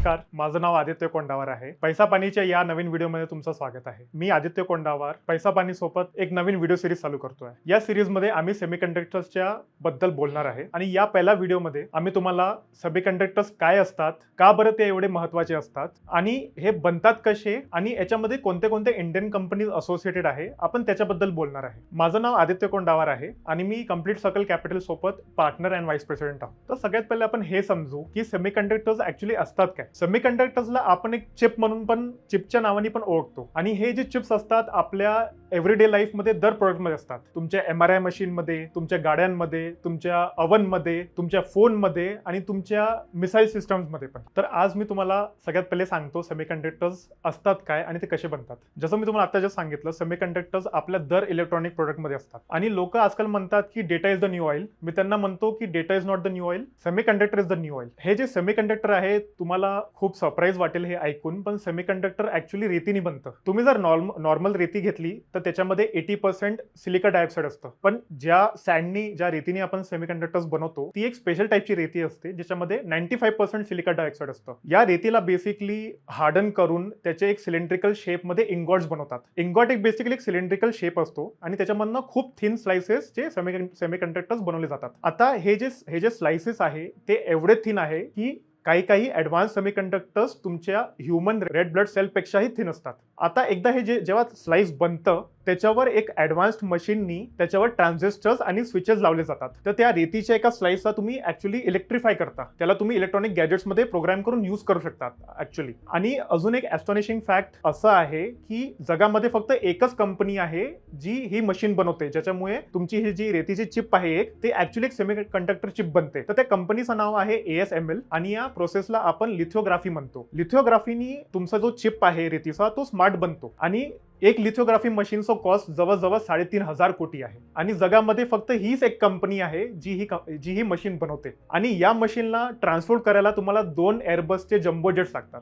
नमस्कार माझं नाव आदित्य कोंडावर आहे. पैसा पाणीच्या या नवीन व्हिडिओमध्ये तुमचं स्वागत आहे. मी आदित्य कोंडावर पैसा पाणी सोबत एक नवीन व्हिडिओ सिरीज चालू करतोय. या सिरीजमध्ये आम्ही सेमीकंडक्टर्सच्या बद्दल बोलणार आहे आणि या पहिल्या व्हिडिओमध्ये आम्ही तुम्हाला सेमीकंडक्टर्स काय असतात का बरं ते एवढे महत्त्वाचे असतात आणि हे बनतात कसे आणि याच्यामध्ये कोणते कोणते इंडियन कंपनीज असोसिएटेड आहे आपण त्याच्याबद्दल बोलणार आहे. माझं नाव आदित्य कोंडावर आहे आणि मी कंप्लीट सर्कल कॅपिटल सोबत पार्टनर अँड व्हाईस प्रेसिडेंट आहोत. तर सगळ्यात पहिले आपण हे समजू की सेमीकंडक्टर्स ऍक्च्युली असतात काय. सेमीकंडक्टर्सला आपण एक चिप म्हणून पण चिपच्या नावाने पण ओळखतो. आणि हे जे चिप्स असतात आपल्या एव्हरीडे लाईफमध्ये दर प्रोडक्टमध्ये असतात. तुमच्या एम आर आय मशीनमध्ये तुमच्या गाड्यांमध्ये तुमच्या अवनमध्ये तुमच्या फोनमध्ये आणि तुमच्या मिसाईल सिस्टम्समध्ये पण. तर आज मी तुम्हाला सगळ्यात पहिले सांगतो सेमीकंडक्टर्स असतात काय आणि ते कसे बनतात. जसं मी तुम्हाला आता जे सांगितलं सेमीकंडक्टर्स आपल्या दर इलेक्ट्रॉनिक प्रोडक्टमध्ये असतात. आणि लोक आजकाल म्हणतात की data is the new oil मी त्यांना म्हणतो की data is not the new oil semiconductor is the new oil हे जे सेमीकंडक्टर आहे तुम्हाला खूप सरप्राईज वाटेल हे ऐकून पण सेमीकंडक्टर ऍक्च्युली रेतीने बनतं. तुम्ही जर नॉर्मल रेती घेतली तर त्याच्यामध्ये एटी पर्सेंट सिलिका डायऑक्साईड असतं. पण ज्या सँडनी ज्या रेतीने आपण सेमीकंडक्टर्स बनवतो ती एक स्पेशल टाईपची रेती असते ज्याच्यामध्ये ninety five percent silica dioxide असतं. या रेतीला बेसिकली हार्डन करून त्याचे एक सिलेंड्रिकल शेपमध्ये इंगॉट्स बनवतात. इंगॉट एक बेसिकली एक सिलेंड्रिकल शेप असतो आणि त्याच्यामधनं खूप थिन स्लाइसेस जे सेमी सेमीकंडक्टर्स बनवले जातात. आता हे जे हे जे स्लाइसेस आहे ते एवढे थिन आहे की काही काही ॲडव्हान्स सेमीकंडक्टर्स तुमच्या ह्युमन रेड ब्लड सेलपेक्षाही थिन असतात. आता एकदा हे जे जेव्हा स्लाइस बनतं त्याच्यावर एक ऍडव्हान्स्ड मशीननी त्याच्यावर ट्रान्झिस्टर्स आणि स्विचेस लावले जातात. तर त्या रेतीच्या एका स्लाइसला तुम्ही ऍक्च्युली इलेक्ट्रिफाय करता. त्याला तुम्ही इलेक्ट्रॉनिक गॅजेट्समध्ये प्रोग्राम करून यूज करू शकतात ऍक्च्युली आणि अजून एक ॲस्टॉनिशिंग फॅक्ट असं आहे की जगामध्ये फक्त एकच कंपनी आहे जी ही मशीन बनवते. ज्याच्यामुळे तुमची ही जी रेतीची चिप आहे एक ते ऍक्च्युली एक सेमी कंडक्टर चिप बनते. तर त्या कंपनीचं नाव आहे ए एस एम एल आणि या प्रोसेसला आपण लिथिओग्राफी म्हणतो. लिथिओग्राफीनी तुमचा जो चिप आहे रेतीचा तो स्मार्ट बनतो. आणि एक लिथियोग्राफी मशीनचं कॉस्ट जवळजवळ साडेतीन हजार कोटी आहे. आणि जगामध्ये फक्त हीच एक कंपनी आहे जी ही जी ही मशीन बनवते. आणि या मशीनला ट्रान्सपोर्ट करायला तुम्हाला दोन एअरबसचे जम्बो जेट्स लागतात.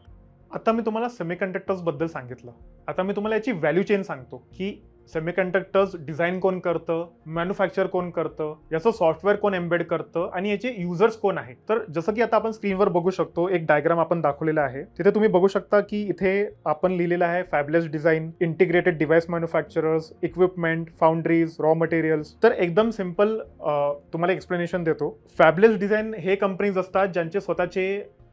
आता मी तुम्हाला सेमीकंडक्टर्सबद्दल सांगितलं. आता मी तुम्हाला याची व्हॅल्यू चेन सांगतो की सेमीकंडक्टर्स डिझाईन कोण करतं मॅन्युफॅक्चर कोण करतं याचं सॉफ्टवेअर कोण एम्बेड करतं आणि याचे युजर्स कोण आहे तर जसं की आता आपण स्क्रीनवर बघू शकतो एक डायग्राम आपण दाखवलेला आहे. तिथे तुम्ही बघू शकता की इथे आपण लिहिलेलं आहे fabless design integrated device manufacturers equipment foundries raw materials तर एकदम सिंपल तुम्हाला एक्सप्लेनेशन देतो. फॅबलेस डिझाईन हे कंपनीज असतात ज्यांचे स्वतःचे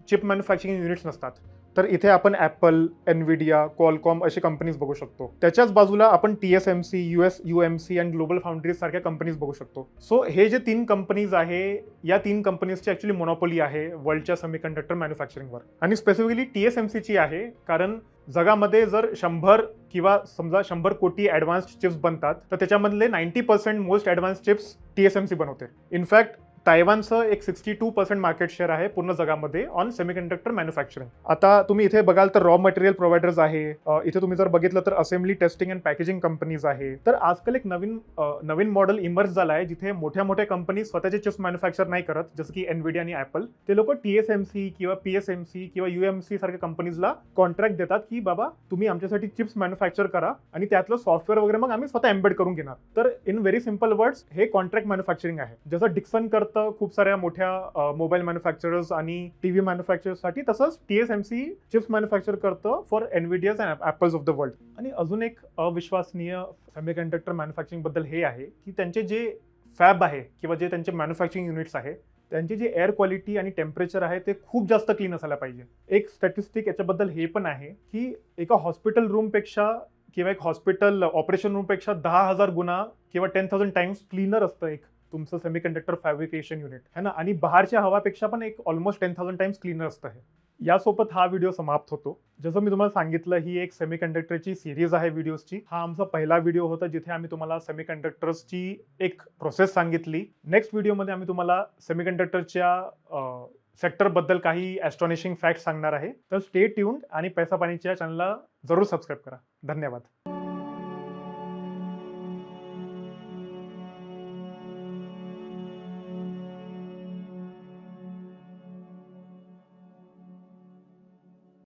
चिप मॅन्युफॅक्चरिंग युनिट्स नसतात. तर इथे आपण ॲपल एनविडिया कॉलकॉम असे कंपनीज बघू शकतो. त्याच्याच बाजूला आपण T S M C U S U M C and global foundries सारख्या कंपनीज बघू शकतो. सो हे जे तीन कंपनीज आहे या तीन कंपनीजची ॲक्च्युली मोनोपोली आहे वर्ल्डच्या सेमीकंडक्टर मॅन्युफॅक्चरिंगवर आणि स्पेसिफिकली टी एस एम सीची आहे कारण जगामध्ये जर शंभर किंवा समजा शंभर कोटी ॲडव्हान्स्ड चिप्स बनतात तर त्याच्यामधले ninety percent most advance chips T S M C बनवते. इनफॅक्ट तायवानचं एक sixty two percent market share आहे पूर्ण जगामध्ये ऑन सेमीकंडक्टर मॅन्युफॅक्चरिंग आता तुम्ही इथे बघाल तर रॉ मटेरियल प्रोव्हायडर्स आहे. इथे तुम्ही जर बघितलं तर assembly testing and packaging companies आहे. तर आजकाल एक नवीन नवीन मॉडेल इमर्ज झाला आहे जिथे मोठ्या मोठ्या कंपनी स्वतःचे चिप्स मॅन्युफॅक्चर नाही करत जसं की एनविडी आणि ॲपल ते लोक टी एस एम सी किंवा पी एस एम सी किंवा यू एम सारख्या कंपनीजला कॉन्ट्रॅक्ट देतात की बाबा तुम्ही आमच्यासाठी चिप्स मॅन्युफॅक्चर करा आणि त्यातलं सॉफ्टवेअर वगैरे मग आम्ही स्वतः एम्बेड करून घेणार. तर इन व्हेरी सिंपल वर्ड्स हे कॉन्ट्रॅक्ट मॅन्युफॅक्चरिंग आहे. जसं डिक्सन करत खूप साऱ्या मोठ्या मोबाईल मॅन्युफॅक्चरर्स आणि टी व्ही मॅन्युफॅक्चरर्ससाठी तसंच T S M C chips manufacture करतं for Nvidias and Apples of the world आणि अजून एक अविश्वसनीय सेमीकंडक्टर मॅन्युफॅक्चरिंगबद्दल हे आहे की त्यांचे जे फॅब आहे किंवा जे त्यांचे मॅन्युफॅक्चरिंग युनिट्स आहे त्यांची जी एअर क्वालिटी आणि टेम्परेचर आहे ते खूप जास्त क्लीन असायला पाहिजे. एक स्टॅटिस्टिक याच्याबद्दल हे पण आहे की एका हॉस्पिटल रूमपेक्षा किंवा एक हॉस्पिटल ऑपरेशन रूमपेक्षा दहा हजार गुणा किंवा टेन थाउजंड टाइम्स क्लीनर असतं एक तुमचं सेमीकंडक्टर फॅब्रिकेशन युनिट है ना? आणि बाहेरच्या हवापेक्षा पण एक almost ten thousand times cleaner असतं हे. यासोबत हा व्हिडिओ समाप्त होतो. जसं मी तुम्हाला सांगितलं ही एक सेमीकंडक्टरची सिरीज आहे व्हिडिओजची हा आमचा पहिला व्हिडिओ होता जिथे आम्ही तुम्हाला सेमीकंडक्टर्सची एक प्रोसेस सांगितली. नेक्स्ट व्हिडिओमध्ये आम्ही तुम्हाला सेमीकंडक्टरच्या सेक्टरबद्दल काही ॲस्टॉनिशिंग फॅक्ट सांगणार आहे. तर स्टे ट्यून्ड आणि पैसा पाणीच्या चॅनलला जरूर सबस्क्राईब करा. धन्यवाद.